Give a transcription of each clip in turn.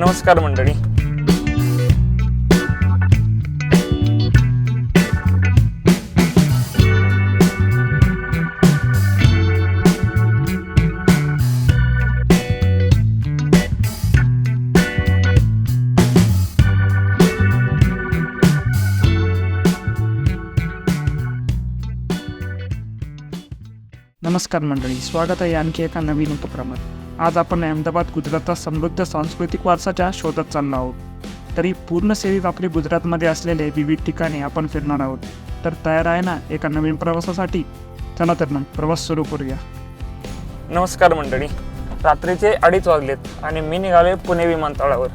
नमस्कार मंडळी नमस्कार मंडळी स्वागत आहे आणखी एका नवीन उपक्रमात आज आपण अहमदाबाद गुजरातचा समृद्ध सांस्कृतिक वारसाच्या शोधात चाललो आहोत. तरी पूर्ण सेरीज आपली गुजरातमध्ये असलेले विविध ठिकाणी आपण फिरणार आहोत. तर तयार आहे ना एका नवीन प्रवासासाठी? चला तर मग प्रवास सुरू करूया. नमस्कार मंडळी. रात्रीचे अडीच वाजलेत आणि मी निघालोय पुणे विमानतळावर.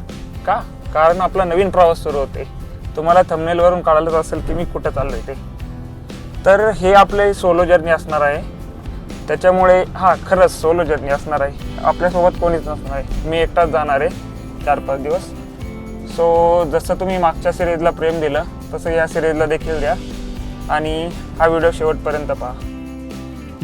का? कारण आपला नवीन प्रवास सुरू होते तुम्हाला थंबनेलवरून कळालंच असेल की मी कुठं चाललोय ते. तर हे आपले सोलो जर्नी असणार आहे. त्याच्यामुळे हां खरंच सोलो जर्नी असणार आहे. आपल्यासोबत कोणीच नसणार आहे. मी एकटाच जाणार आहे चार पाच दिवस. सो जसं तुम्ही मागच्या सिरीजला प्रेम दिलं तसं या सिरीजला देखील द्या. आणि हा व्हिडिओ शेवटपर्यंत पहा.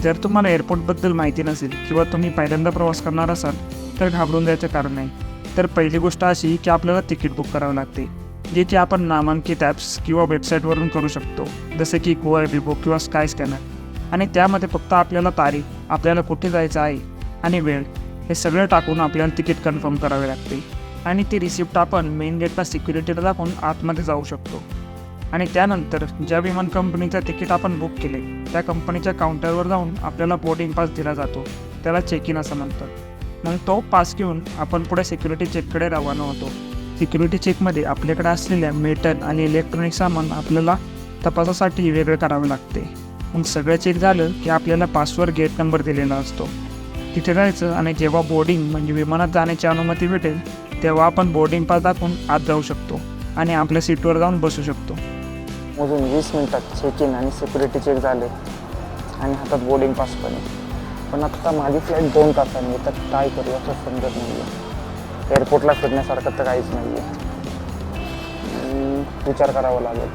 जर तुम्हाला एअरपोर्टबद्दल माहिती नसेल किंवा तुम्ही पहिल्यांदा प्रवास करणार असाल तर घाबरून जायचं कारण नाही. तर पहिली गोष्ट अशी की आपल्याला तिकीट बुक करावं लागते जे की आपण नामांकित ॲप्स किंवा वेबसाईटवरून करू शकतो. जसे की गोवा विबो किंवा स्काय स्कॅनर आणि त्यामध्ये फक्त आपल्याला तारीख आपल्याला कुठे जायचं आहे आणि वेळ हे सगळं टाकून आपल्याला तिकीट कन्फर्म करावे लागते. आणि ती रिसिप्ट आपण मेन गेटला सिक्युरिटीला दाखवून आतमध्ये जाऊ शकतो. आणि त्यानंतर ज्या विमान कंपनीचं तिकीट आपण बुक केले त्या कंपनीच्या काउंटरवर जाऊन आपल्याला बोर्डिंग पास दिला जातो. त्याला चेक इन असं म्हणतात. मग तो पास घेऊन आपण पुढे सिक्युरिटी चेककडे रवाना होतो. सिक्युरिटी चेकमध्ये आपल्याकडे असलेल्या मेटल आणि इलेक्ट्रॉनिक सामान आपल्याला तपासासाठी वेगळं करावे लागते. मग सगळं चेक झालं की आपल्याला पासवर गेट नंबर दिलेला असतो. तिथे जायचं आणि जेव्हा बोर्डिंग म्हणजे विमानात जाण्याची अनुमती भेटेल तेव्हा आपण बोर्डिंग पास दाखवून आत जाऊ शकतो आणि आपल्या सीटवर जाऊन बसू शकतो. अजून वीस मिनटात चेक इन आणि सिक्युरिटी चेक झाले आणि हातात बोर्डिंग पास पण आहे. पण आत्ता माझी फ्लाईट दोन तासांनी तर काय करू असं समजत नाही आहे एअरपोर्टला फिरण्यासारखं तर काहीच नाही आहे विचार करावा लागेल.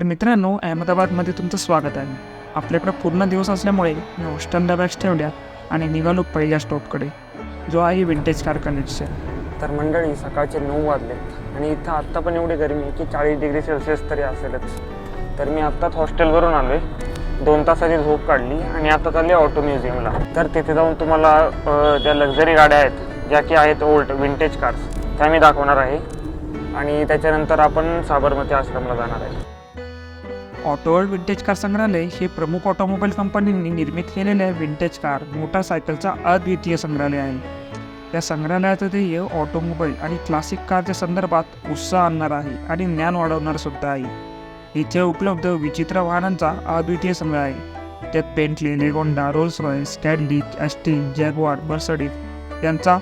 तर मित्रांनो अहमदाबादमध्ये तुमचं स्वागत आहे. आपल्याकडं पूर्ण दिवस असल्यामुळे मी होस्टन बॅग्स ठेवल्या आणि निघालो पहिल्या स्टॉपकडे जो आहे विंटेज कार कनेक्शन तर मंडळी सकाळचे नऊ वाजले आणि इथं आत्ता पण एवढी गरमी आहे की चाळीस डिग्री सेल्सिअस तरी असेलच. तर मी आत्ताच हॉस्टेलवरून आलो आहे दोन तासाची झोप काढली आणि आता चालली ऑटो म्युझियमला तर तिथे जाऊन तुम्हाला ज्या लक्झरी गाड्या आहेत ज्या की आहेत ओल्ड विंटेज कार्स त्या मी दाखवणार आहे. आणि त्याच्यानंतर आपण साबरमती आश्रमला जाणार आहे. ऑटोवर्ल्ड विंटेज कार संग्रहालय हे प्रमुख ऑटोमोबाईल कंपनींनी निर्मित केलेल्या विंटेज कार मोटारसायकलचा अद्वितीय संग्रहालय आहे. या संग्रहालयाचं ध्येय ऑटोमोबाईल आणि क्लासिक कारच्या संदर्भात उत्साह आणणार आहे आणि ज्ञान वाढवणार सुद्धा आहे. इथे उपलब्ध विचित्र वाहनांचा अद्वितीय संग्रह आहे. त्यात पेंटली लेगोंडा रोल्स रॉयस स्टॅडली ॲस्टिन जॅगवार बर्सडीज यांचा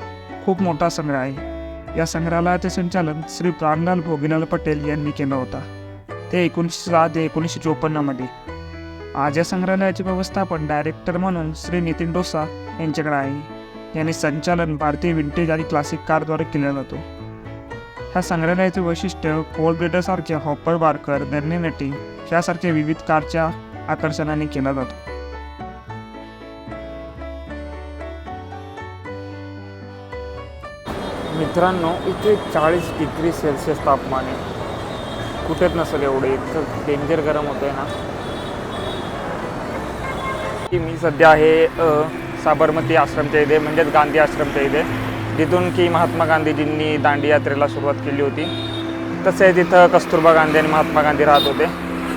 खूप मोठा संग्रह आहे. या संग्रहालयाचे संचालन श्री प्राणलाल भोगीलाल पटेल यांनी केलं होता. ते एकोणीसशे सहा ते एकोणीसशे चोपन्नमध्ये आज या संग्रहालयाचे व्यवस्थापन डायरेक्टर म्हणून श्री नितीन डोसा यांच्याकडे आहे. यांनी संचालन भारतीय विंटेज आणि क्लासिक कारद्वारे केला जातो. ह्या संग्रहालयाचे वैशिष्ट्य कोलब्रेडरसारख्या हॉपर बारकर नटी यासारख्या विविध कारच्या आकर्षणाने केला जातो. मित्रांनो इथे चाळीस डिग्री सेल्सिअस तापमान आहे कुठेच नसेल एवढं. इतकं डेंजर गरम होतं आहे ना. की मी सध्या आहे साबरमती आश्रमच्या इथे म्हणजेच गांधी आश्रमच्या इथे. जिथून की महात्मा गांधीजींनी दांडी यात्रेला सुरुवात केली होती. तसे तिथं कस्तुरबा गांधी आणि महात्मा गांधी राहत होते.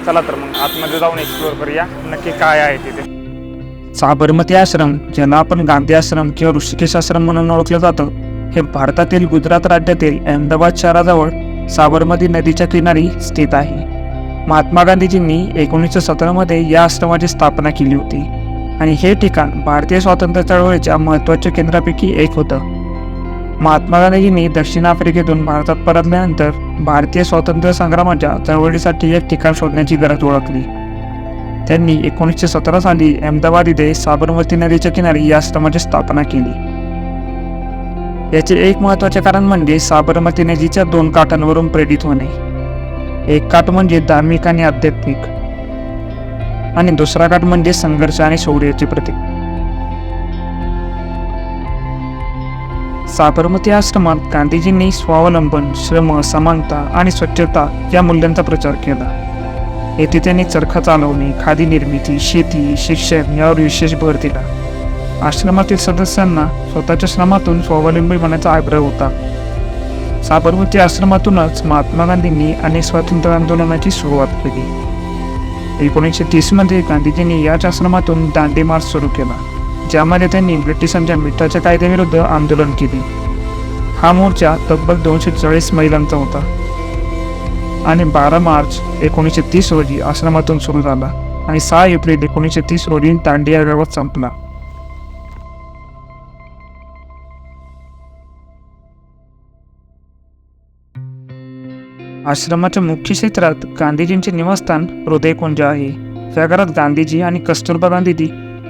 चला तर मग आतमध्ये जाऊन एक्सप्लोअर करूया नक्की काय आहे तिथे. साबरमती आश्रम ज्याला आपण गांधी आश्रम किंवा ऋषिकेश आश्रम म्हणून ओळखलं जातं हे भारतातील गुजरात राज्यातील अहमदाबाद शहराजवळ साबरमती नदीच्या किनारी स्थित आहे. महात्मा गांधीजींनी एकोणीसशे सतरामध्ये या आश्रमाची स्थापना केली होती. आणि हे ठिकाण भारतीय स्वातंत्र्य चळवळीच्या महत्त्वाच्या केंद्रापैकी एक होतं. महात्मा गांधीजींनी दक्षिण आफ्रिकेतून भारतात परतल्यानंतर भारतीय स्वातंत्र्य संग्रामाच्या चळवळीसाठी एक ठिकाण शोधण्याची गरज ओळखली. त्यांनी एकोणीसशे सतरा साली अहमदाबाद इथे साबरमती नदीच्या किनारी या आश्रमाची स्थापना केली. याचे एक महत्त्वाचे कारण म्हणजे साबरमती नदीच्या दोन काठांवरून प्रेरित होणे. एक काठ म्हणजे धार्मिक आणि आध्यात्मिक आणि दुसरा काठ म्हणजे संघर्ष आणि शौर्याचे प्रतीक. साबरमती आश्रमात गांधीजींनी स्वावलंबन श्रम समानता आणि स्वच्छता या मूल्यांचा प्रचार केला. येथे त्यांनी चरखा चालवणे खादी निर्मिती शेती शिक्षण यावर विशेष भर दिला. आश्रमातील सदस्यांना स्वतःच्या श्रमातून स्वावलंबी होण्याचा आग्रह होता. साबरमती आश्रमातूनच महात्मा गांधींनी अनेक स्वातंत्र्य आंदोलनाची सुरुवात केली. एकोणीसशे तीसमध्ये गांधीजींनी याच आश्रमातून दांडी मार्च सुरू केला ज्यामध्ये त्यांनी ब्रिटिशांच्या मिठाच्या कायद्याविरुद्ध आंदोलन केले. हा मोर्चा तब्बल दोनशे चाळीस महिलांचा होता. आणि बारा मार्च एकोणीसशे तीस रोजी आश्रमातून सुरू झाला आणि सहा एप्रिल एकोणीसशे तीस रोजी दांडी या गावात संपला. आश्रमाच्या मुख्य क्षेत्रात गांधीजींचे निवासस्थान हृदयकुंज आहे. या घरात गांधीजी आणि कस्तुरबा गांधीजी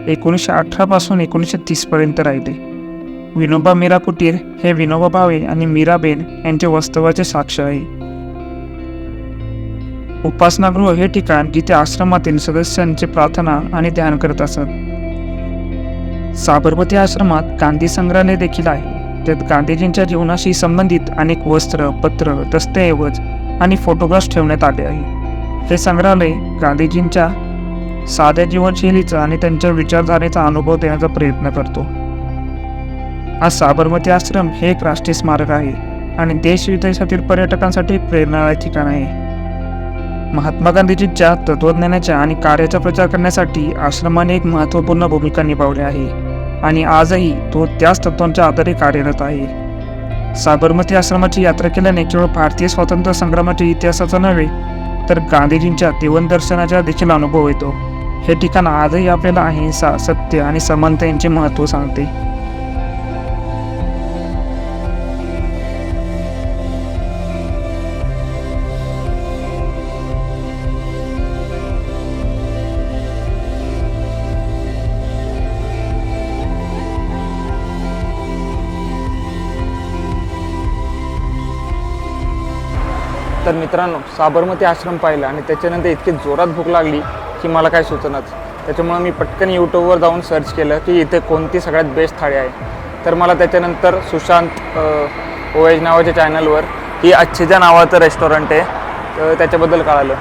एकोणीसशे अठरापासून एकोणीसशे तीसपर्यंत राहिले. विनोबा मीरा कुटीर हे विनोबा भावे आणि मीराबेन यांचे वास्तवाचे साक्ष आहे. उपासनागृह हे ठिकाण जिथे आश्रमातील सदस्यांचे प्रार्थना आणि ध्यान करत असत. साबरमती आश्रमात गांधी संग्रहालय देखील आहे. त्यात गांधीजींच्या जीवनाशी संबंधित अनेक वस्त्र पत्र दस्तऐवज आणि फोटोग्राफ्स ठेवण्यात आले आहे. हे संग्रहालय गांधीजींच्या साध्या जीवनशैलीचा आणि त्यांच्या विचारधारेचा अनुभव देण्याचा प्रयत्न करतो. आज साबरमती आश्रम हे एक राष्ट्रीय स्मारक आहे आणि देश विदेशातील पर्यटकांसाठी एक प्रेरणादायी ठिकाण आहे. महात्मा गांधीजींच्या तत्वज्ञानाच्या आणि कार्याचा प्रचार करण्यासाठी आश्रमाने एक महत्त्वपूर्ण भूमिका निभावली आहे आणि आजही तो त्याच तत्वांच्या आधारे कार्यरत आहे. साबरमती आश्रमाची यात्रा केल्याने केवळ भारतीय स्वातंत्र्य संग्रामाच्या इतिहासाचा नव्हे तर गांधीजींच्या जीवन दर्शनाचा देखील अनुभव येतो. हे ठिकाण आजही आपल्याला अहिंसा सत्य आणि समानता यांचे महत्त्व सांगते. तर मित्रांनो साबरमती आश्रम पाहिला आणि त्याच्यानंतर इतकी जोरात भूक लागली की मला काय सुचनाच. त्याच्यामुळं मी पटकन यूट्यूबवर जाऊन सर्च केलं की इथे कोणती सगळ्यात बेस्ट थाळी आहे. तर मला त्याच्यानंतर सुशांत ओएज नावाच्या चॅनलवर ही अच्छेजा नावाचं रेस्टॉरंट आहे. तर त्याच्याबद्दल कळालं.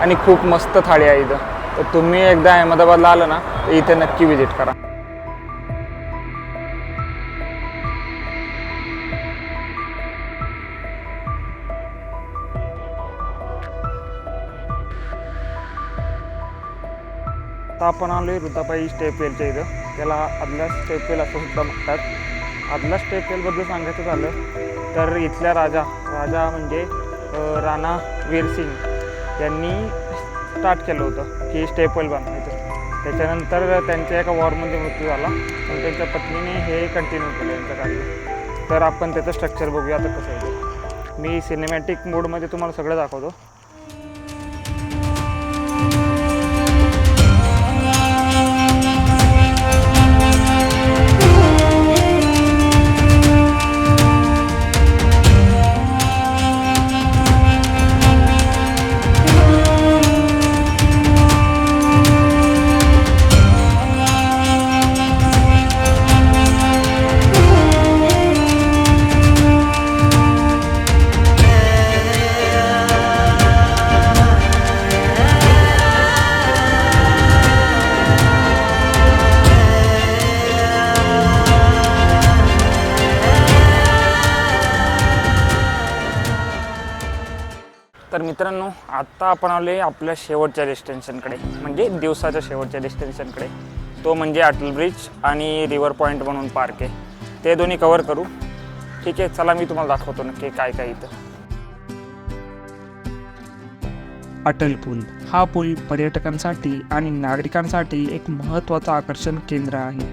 आणि खूप मस्त थाळी आहे इथं. तर तुम्ही एकदा अहमदाबादला आलं ना तर इथे नक्की विजिट करा. आपण आलो आहे रुताबाई स्टेपवेलच्या इथं. त्याला आदल्या स्टेपवेल असं सुद्धा म्हणतात. आदल्या स्टेपवेलबद्दल सांगायचं झालं तर इथल्या राजा राजा म्हणजे राणा वीरसिंग यांनी स्टार्ट केलं होतं की स्टेपवेल बनवायचं त्याच्यानंतर त्यांच्या एका वॉरमध्ये मृत्यू झाला. पण त्यांच्या पत्नीने हे कंटिन्यू केलं यांचं कार्य. तर आपण त्याचं स्ट्रक्चर बघूया आता कसं आहे मी सिनेमॅटिक मोडमध्ये तुम्हाला सगळं दाखवतो. आत्ता आपण आलो आहे आपल्या शेवटच्या डेस्टिनेशनकडे म्हणजे दिवसाच्या शेवटच्या डेस्टिनेशनकडे तो म्हणजे अटल ब्रिज आणि रिव्हर पॉईंट म्हणून पार्क आहे. ते दोन्ही कवर करू. ठीक आहे चला मी तुम्हाला दाखवतो नक्की काय काय इथं. अटल पूल हा पूल पर्यटकांसाठी आणि नागरिकांसाठी एक महत्त्वाचं आकर्षण केंद्र आहे.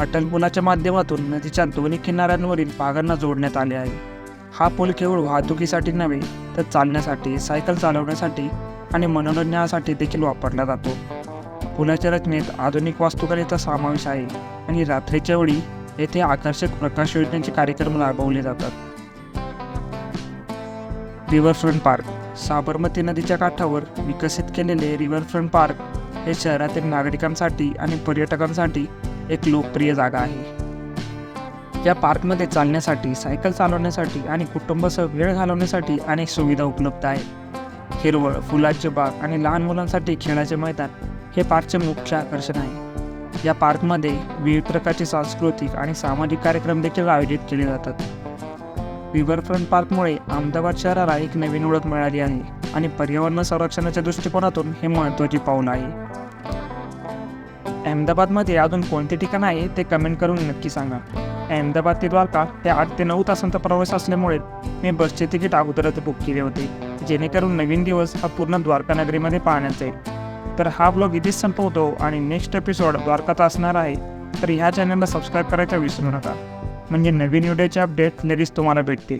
अटल पुलाच्या माध्यमातून नदीच्या दोन्ही किनाऱ्यांवरील भागांना जोडण्यात आले आहे. हा पूल केवळ वाहतुकीसाठी नव्हे तर चालण्यासाठी सायकल चालवण्यासाठी आणि मनोरंजनासाठी देखील वापरला जातो. पुलाच्या रचनेत आधुनिक वास्तुकलेचा समावेश आहे आणि रात्रीच्या वेळी येथे आकर्षक प्रकाश योजनेचे कार्यक्रम राबवले जातात. रिव्हरफ्रंट पार्क साबरमती नदीच्या काठावर विकसित केलेले रिव्हरफ्रंट पार्क हे शहरातील नागरिकांसाठी आणि पर्यटकांसाठी एक लोकप्रिय जागा आहे. या पार्कमध्ये चालण्यासाठी सायकल चालवण्यासाठी आणि कुटुंबासह वेळ घालवण्यासाठी अनेक सुविधा उपलब्ध आहेत. हिरवळ फुलांचे बाग आणि लहान मुलांसाठी खेळाचे मैदान हे पार्कचे मुख्य आकर्षण आहे. या पार्कमध्ये विविध प्रकारचे सांस्कृतिक आणि सामाजिक कार्यक्रम देखील आयोजित केले जातात. रिव्हरफ्रंट पार्कमुळे अहमदाबाद शहराला एक नवीन ओळख मिळाली आहे आणि पर्यावरण संरक्षणाच्या दृष्टिकोनातून हे महत्त्वाचे पाऊल आहे. अहमदाबादमध्ये अजून कोणते ठिकाण आहे ते कमेंट करून नक्की सांगा. अहमदाबाद ते द्वारका ते आठ ते नऊ तासांचा प्रवास असल्यामुळे मी बसचे तिकीट अगोदरच बुक केले होते जेणेकरून नवीन दिवस हा पूर्ण द्वारका नगरीमध्ये पाहण्यात जाईल तर हा ब्लॉग इथेच संपवतो आणि नेक्स्ट एपिसोड द्वारकाचा असणार आहे तर ह्या चॅनलला सबस्क्राईब करायचा विसरू नका. म्हणजे नवीन व्हिडिओचे अपडेट लगेच तुम्हाला भेटतील.